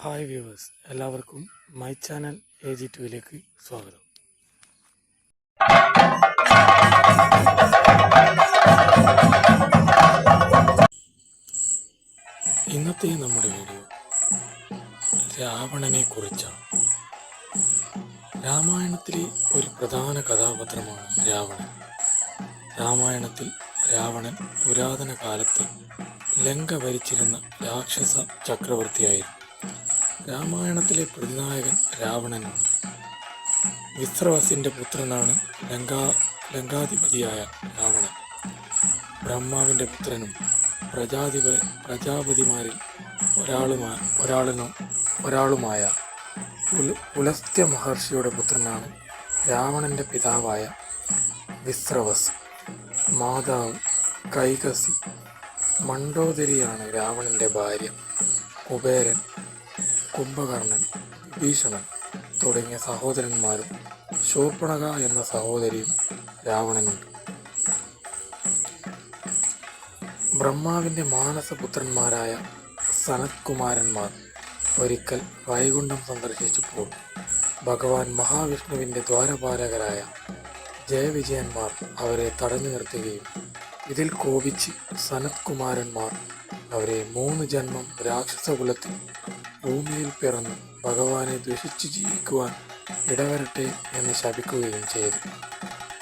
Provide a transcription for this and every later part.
Hi viewers എല്ലാവർക്കും my channel A G ടുവിലേക്ക് സ്വാഗതം. ഇന്നത്തെ നമ്മുടെ വീഡിയോ രാവണനെ കുറിച്ചാണ്. രാമായണത്തിലെ ഒരു പ്രധാന കഥാപാത്രമാണ് രാവണൻ. രാമായണത്തിൽ രാവണൻ പുരാതന കാലത്ത് ലങ്ക ഭരിച്ചിരുന്ന രാക്ഷസ ചക്രവർത്തിയായിരുന്നു. രാമായണത്തിലെ പ്രതിനായകൻ രാവണനാണ്. വിശ്രവസിന്റെ പുത്രനാണ് ലങ്കാ ലങ്കാധിപതിയായ രാവണൻ. ബ്രഹ്മാവിന്റെ പുത്രനും പ്രജാധിപ പ്രജാപതിമാരിൽ ഒരാളുമാ ഒരാളിനും ഒരാളുമായ പുല- പുലസ്ത്യ മഹർഷിയുടെ പുത്രനാണ് രാവണന്റെ പിതാവായ വിശ്രവസ് മാതാവ് കൈകസി. മണ്ഡോദരിയാണ് രാവണന്റെ ഭാര്യ. കുബേരൻ കുംഭകർണൻ ഭീഷണൻ തുടങ്ങിയ സഹോദരന്മാരും ശൂർപ്പണക എന്ന സഹോദരിയും രാവണനുണ്ട്. ബ്രഹ്മാവിന്റെ മാനസപുത്രന്മാരായ സനത്കുമാരന്മാർ ഒരിക്കൽ വൈകുണ്ഠം സന്ദർശിച്ചപ്പോൾ ഭഗവാൻ മഹാവിഷ്ണുവിന്റെ ദ്വാരപാലകരായ ജയവിജയന്മാർ അവരെ തടഞ്ഞു നിർത്തുകയും ഇതിൽ കോപിച്ച് സനത്കുമാരന്മാർ അവരെ മൂന്ന് ജന്മം രാക്ഷസകുലത്തിൽ ഭൂമിയിൽ പിറന്ന് ഭഗവാനെ ദുഷിച്ച് ജീവിക്കുവാൻ ഇടവരട്ടെ എന്ന് ശപിക്കുകയും ചെയ്തു.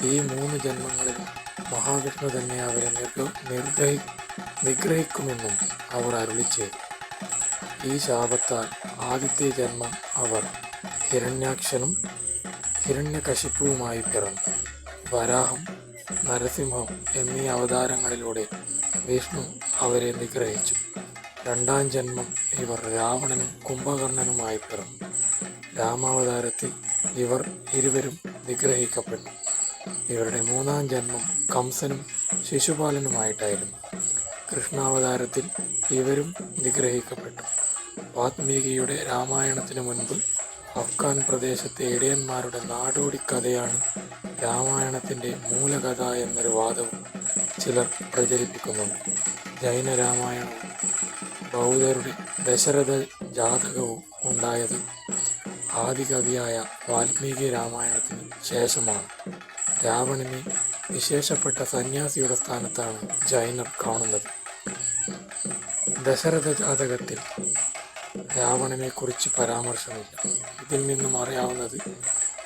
ഈ മൂന്ന് ജന്മങ്ങളിൽ മഹാവിഷ്ണു തന്നെ അവരെ നിർഗ്രഹി നിഗ്രഹിക്കുമെന്നും അവർ അരുളി ചെയ്തു. ഈ ശാപത്താൽ ആദ്യത്തെ ജന്മം അവർ ഹിരണ്യാക്ഷനും ഹിരണ്യകശിപ്പുവുമായി പിറന്നു. വരാഹം നരസിംഹം എന്നീ അവതാരങ്ങളിലൂടെ വിഷ്ണു അവരെ നിഗ്രഹിച്ചു. രണ്ടാം ജന്മം ഇവർ രാവണനും കുംഭകർണനുമായി പിറന്നു. രാമാവതാരത്തിൽ ഇവർ ഇരുവരും നിഗ്രഹിക്കപ്പെട്ടു. ഇവരുടെ മൂന്നാം ജന്മം കംസനും ശിശുപാലനുമായിട്ടായിരുന്നു. കൃഷ്ണാവതാരത്തിൽ ഇവരും നിഗ്രഹിക്കപ്പെട്ടു. വാത്മീകിയുടെ രാമായണത്തിനു മുൻപ് അഫ്ഗാൻ പ്രദേശത്തെ ഇടയന്മാരുടെ നാടോടി കഥയാണ് രാമായണത്തിന്റെ മൂലകഥ എന്നൊരു വാദവും ചിലർ പ്രചരിപ്പിക്കുന്നുണ്ട്. ജൈന രാമായണവും ബൗദ്ധരുടെ ദശരഥ ജാതകവും ഉണ്ടായത് ആദികവിയായ വാൽമീകി രാമായണത്തിന് ശേഷമാണ്. രാവണനെ വിശേഷപ്പെട്ട സന്യാസിയുടെ സ്ഥാനത്താണ് ജൈനർ കാണുന്നത്. ദശരഥ ജാതകത്തിൽ രാവണനെ കുറിച്ച് പരാമർശമില്ല. ഇതിൽ നിന്നും അറിയാവുന്നത്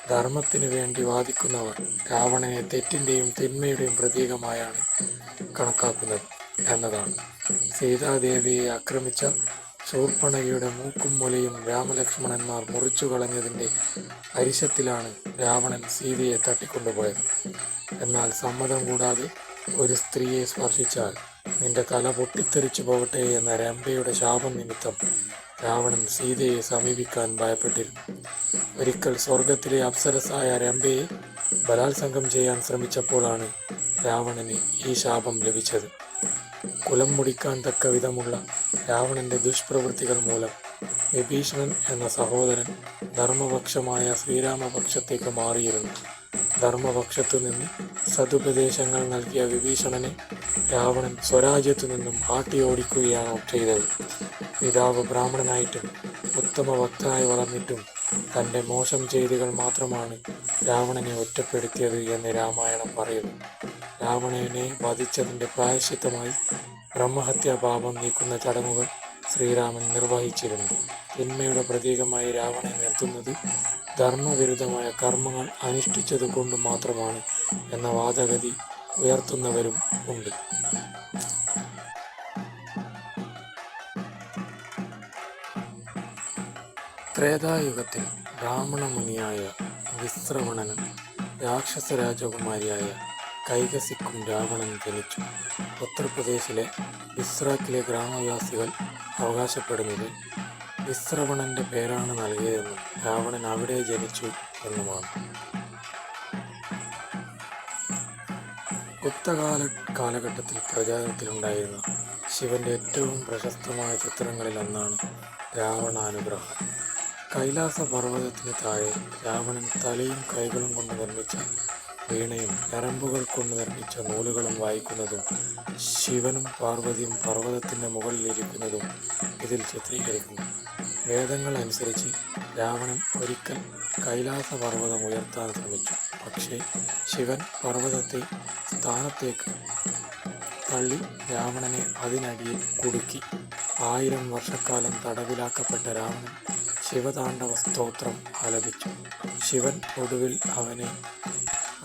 ധർമ്മത്തിന് വേണ്ടി വാദിക്കുന്നവർ രാവണനെ തെറ്റിന്റെയും തിന്മയുടെയും പ്രതീകമായാണ് കണക്കാക്കുന്നത്. എന്നതാണ്. സീതാദേവി ആക്രമിച്ച ശൂർപ്പണകയുടെ മൂക്കും മുലയും രാമലക്ഷ്മണന്മാർ മുറിച്ചു കളഞ്ഞതിന്റെ അരിശത്തിലാണ് രാവണൻ സീതയെ തട്ടിക്കൊണ്ടുപോയത്. എന്നാൽ സമ്മതം കൂടാതെ ഒരു സ്ത്രീയെ സ്പർശിച്ചാൽ നിന്റെ തല പൊട്ടിത്തെറിച്ചു പോകട്ടെ എന്ന രംഭയുടെ ശാപം നിമിത്തം രാവണൻ സീതയെ സമീപിക്കാൻ ഭയപ്പെട്ടിരുന്നു. ഒരിക്കൽ സ്വർഗത്തിലെ അപ്സരസായ രംഭയെ ബലാത്സംഗം ചെയ്യാൻ ശ്രമിച്ചപ്പോഴാണ് രാവണന് ഈ ശാപം ലഭിച്ചത്. കുലം മുടിക്കാൻ തക്ക വിധമുള്ള രാവണന്റെ ദുഷ്പ്രവൃത്തികൾ മൂലം വിഭീഷണൻ എന്ന സഹോദരൻ ധർമ്മപക്ഷമായ ശ്രീരാമപക്ഷത്തേക്ക് മാറിയിരുന്നു. ധർമ്മപക്ഷത്തു നിന്ന് സതുപദേശങ്ങൾ നൽകിയ വിഭീഷണനെ രാവണൻ സ്വരാജ്യത്തു നിന്നും ആട്ടിയോടിക്കുകയാണ് ചെയ്തത്. പിതാവ് ബ്രാഹ്മണനായിട്ടും ഉത്തമ ഭക്തനായി വളർന്നിട്ടും തന്റെ മോശം ചെയ്തികൾ മാത്രമാണ് രാവണനെ ഒറ്റപ്പെടുത്തിയത് എന്ന് രാമായണം പറയുന്നു. രാവണനെ വധിച്ചതിന്റെ പ്രായശ്ചിത്തമായി ബ്രഹ്മഹത്യാ പാപം നീക്കുന്ന ചടങ്ങുകൾ ശ്രീരാമൻ നിർവഹിച്ചിരുന്നു. തിന്മയുടെ പ്രതീകമായി രാവണനെ നിർത്തുന്നത് ധർമ്മവിരുദ്ധമായ കർമ്മങ്ങൾ അനുഷ്ഠിച്ചത് കൊണ്ട് മാത്രമാണ് എന്ന വാദഗതി ഉയർത്തുന്നവരും ഉണ്ട്. ത്രേതായുഗത്തിൽ ബ്രാഹ്മണ മുനിയായ വിശ്രവണന് രാക്ഷസ രാജകുമാരിയായ കൈകസിക്കും രാവണൻ ജനിച്ചു. ഉത്തർപ്രദേശിലെ വിസ്രാക്കിലെ ഗ്രാമവാസികൾ അവകാശപ്പെടുന്നത് വിശ്രവണന്റെ പേരാണ് നൽകിയതെന്നും രാവണൻ അവിടെ ജനിച്ചു എന്നുമാണ്. ഗുപ്തകാല കാലഘട്ടത്തിൽ പ്രചാരത്തിലുണ്ടായിരുന്ന ശിവന്റെ ഏറ്റവും പ്രശസ്തമായ ചിത്രങ്ങളിൽ ഒന്നാണ് രാവണാനുഗ്രഹം. കൈലാസ പർവതത്തിന് താഴെ രാവണൻ തലയും കൈകളും കൊണ്ട് നിർമ്മിച്ച വീണയും ഞരമ്പുകൾ കൊണ്ട് നിർമ്മിച്ച നൂലുകളും വായിക്കുന്നതും ശിവനും പാർവതിയും പർവതത്തിന്റെ മുകളിൽ ഇരിക്കുന്നതും ഇതിൽ ചിത്രീകരിക്കുന്നു. വേദങ്ങൾ അനുസരിച്ച് രാവണൻ ഒരിക്കൽ കൈലാസ പർവതം ഉയർത്താൻ ശ്രമിച്ചു. പക്ഷേ ശിവൻ പർവതത്തെ സ്ഥാനത്തേക്ക് തള്ളി രാവണനെ അതിനടിയിൽ കുടുക്കി. ആയിരം വർഷക്കാലം തടവിലാക്കപ്പെട്ട രാവണൻ ശിവതാണ്ഡവ സ്തോത്രം ആലപിച്ചു. ശിവൻ ഒടുവിൽ അവനെ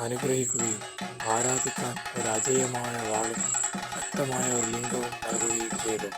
അനുഗ്രഹിക്കുകയും ആരാധിക്കാൻ ഒരു അജേയമായ വാളും ശക്തമായ ഒരു ലിംഗവും നൽകുകയും ചെയ്തു.